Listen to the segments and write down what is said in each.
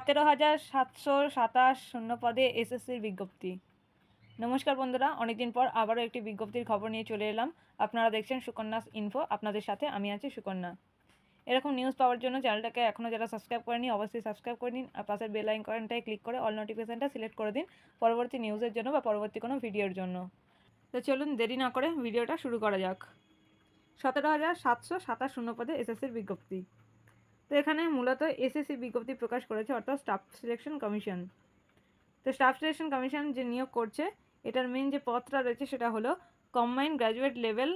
সতেরো হাজার সাতশো সাতাশ শূন্য পদে এসএসসির বিজ্ঞপ্তি। নমস্কার বন্ধুরা, অনেকদিন পর আবারও একটি বিজ্ঞপ্তির খবর নিয়ে চলে এলাম। আপনারা দেখছেন সুকন্যাস ইনফো, আপনাদের সাথে আমি আছি সুকন্যা। এরকম নিউজ পাওয়ার জন্য চ্যানেলটাকে এখনও যারা সাবস্ক্রাইব করেনি, অবশ্যই সাবস্ক্রাইব করে নিন আর পাশের বেল আইকনটায় ক্লিক করে অল নোটিফিকেশানটা সিলেক্ট করে দিন পরবর্তী নিউজের জন্য বা পরবর্তী কোনো ভিডিওর জন্য। তো চলুন দেরি না করে ভিডিওটা শুরু করা যাক। সতেরো হাজার সাতশো সাতাশ শূন্য পদে এসএসসির বিজ্ঞপ্তি। তো এখানে মূলত এসএসসি বিজ্ঞপ্তি প্রকাশ করেছে, অর্থাৎ স্টাফ সিলেকশন কমিশন তো স্টাফ সিলেকশন কমিশন যে নিয়োগ করছে, এটার মেন যে পদটা রয়েছে সেটা হলো combined graduate level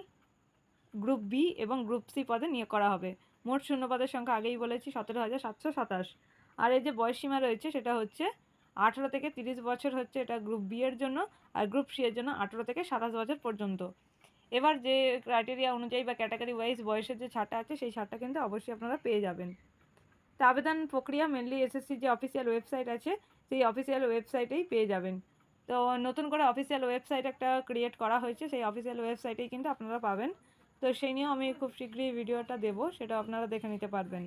group B এবং গ্রুপ সি পদে নিয়োগ করা হবে। মোট শূন্য পদের সংখ্যা আগেই বলেছি, সতেরো হাজার সাতশো সাতাশ। আর এই যে বয়সসীমা রয়েছে, সেটা হচ্ছে আঠেরো থেকে তিরিশ বছর হচ্ছে এটা গ্রুপ বি এর জন্য, আর গ্রুপ সি এর জন্য আঠেরো থেকে সাতাশ বছর পর্যন্ত। এবার যে ক্রাইটেরিয়া অনুযায়ী বা ক্যাটাগরি ওয়াইজ বয়সের যে ছাড়টা আছে, সেই ছাড়টা কিন্তু অবশ্যই আপনারা পেয়ে যাবেন। তা আবেদন প্রক্রিয়া মেনলি এসএসসি যে অফিসিয়াল ওয়েবসাইট আছে, সেই অফিসিয়াল ওয়েবসাইটেই পেয়ে যাবেন। তো নতুন করে অফিসিয়াল ওয়েবসাইট একটা ক্রিয়েট করা হয়েছে, সেই অফিসিয়াল ওয়েবসাইটেই কিন্তু আপনারা পাবেন। তো সেই নিয়েও আমি খুব শীঘ্রই ভিডিওটা দেবো, সেটা আপনারা দেখে নিতে পারবেন।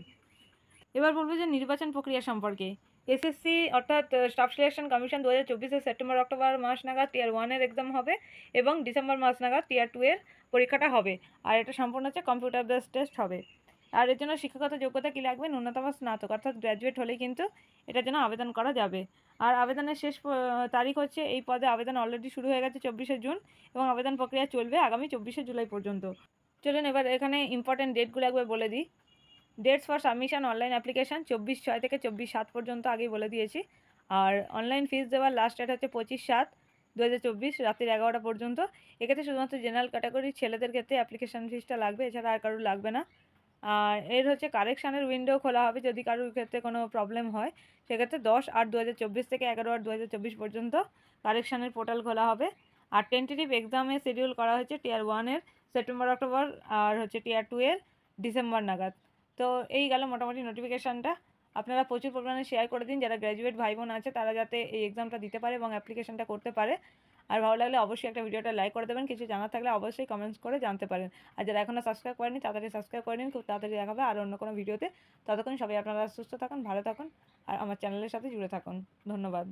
এবার বলব যে নির্বাচন প্রক্রিয়া সম্পর্কে। এসএসসি অর্থাৎ স্টাফ সিলেকশন কমিশন দু হাজার চব্বিশে সেপ্টেম্বর অক্টোবর মাস নাগাদ টিয়ার ওয়ানের এক্সাম হবে এবং ডিসেম্বর মাস নাগাদ টিয়ার টু এর পরীক্ষাটা হবে। আর এটা সম্পূর্ণ হচ্ছে কম্পিউটার বেস টেস্ট হবে। আর এর জন্য শিক্ষাগত যোগ্যতা কী লাগবে? ন্যূনতম স্নাতক, অর্থাৎ গ্র্যাজুয়েট হলেই কিন্তু এটার জন্য আবেদন করা যাবে। আর আবেদনের শেষ তারিখ হচ্ছে এই পদে আবেদন অলরেডি শুরু হয়ে গেছে চব্বিশে জুন এবং আবেদন প্রক্রিয়া চলবে আগামী চব্বিশে জুলাই পর্যন্ত। চলুন এবার এখানে ইম্পর্টেন্ট ডেটগুলো একবার বলে দিই। Dates for submission online application চব্বিশ ছয় থেকে চব্বিশ সাত পর্যন্ত আগেই বলে দিয়েছি। আর অনলাইন ফিস দেওয়ার লাস্ট ডেট হচ্ছে পঁচিশ সাত দু হাজার চব্বিশ, রাত্রির এগারোটা পর্যন্ত। এক্ষেত্রে শুধুমাত্র জেনারেল ক্যাটাগরির ছেলেদের ক্ষেত্রে অ্যাপ্লিকেশান ফিসটা লাগবে, এছাড়া আর কারোর লাগবে না। আর এর হচ্ছে কারেকশানের উইন্ডো খোলা হবে যদি কারোর ক্ষেত্রে কোনো প্রবলেম হয়। সেক্ষেত্রে দশ আট দু থেকে এগারো আট দু পর্যন্ত কারেকশানের পোর্টাল খোলা হবে। আর টেন্টেটিভ এক্সামে শিডিউল করা হয়েছে টিয়ার ওয়ানের সেপ্টেম্বর অক্টোবর আর হচ্ছে টিয়ার টু এর ডিসেম্বর নাগাদ। তো এই গেল মোটামুটি নোটিফিকেশানটা আপনারা প্রচুর পরিমাণে শেয়ার করে দিন, যারা গ্র্যাজুয়েট ভাই বোন আছে, তারা যাতে এই এক্সামটা দিতে পারে এবং অ্যাপ্লিকেশনটা করতে পারে। আর ভালো লাগলে অবশ্যই একটা ভিডিওটা লাইক করে দেবেন, কিছু জানার থাকলে অবশ্যই কমেন্টস করে জানতে পারেন। আর যারা এখনও সাবস্ক্রাইব করেনি তাড়াতাড়ি সাবস্ক্রাইব করে নিন, খুব তাড়াতাড়ি দেখাবে আর অন্য কোনো ভিডিওতে ততক্ষণ সবাই আপনারা সুস্থ থাকুন, ভালো থাকুন, আর আমার চ্যানেলের সাথে জুড়ে থাকুন। ধন্যবাদ।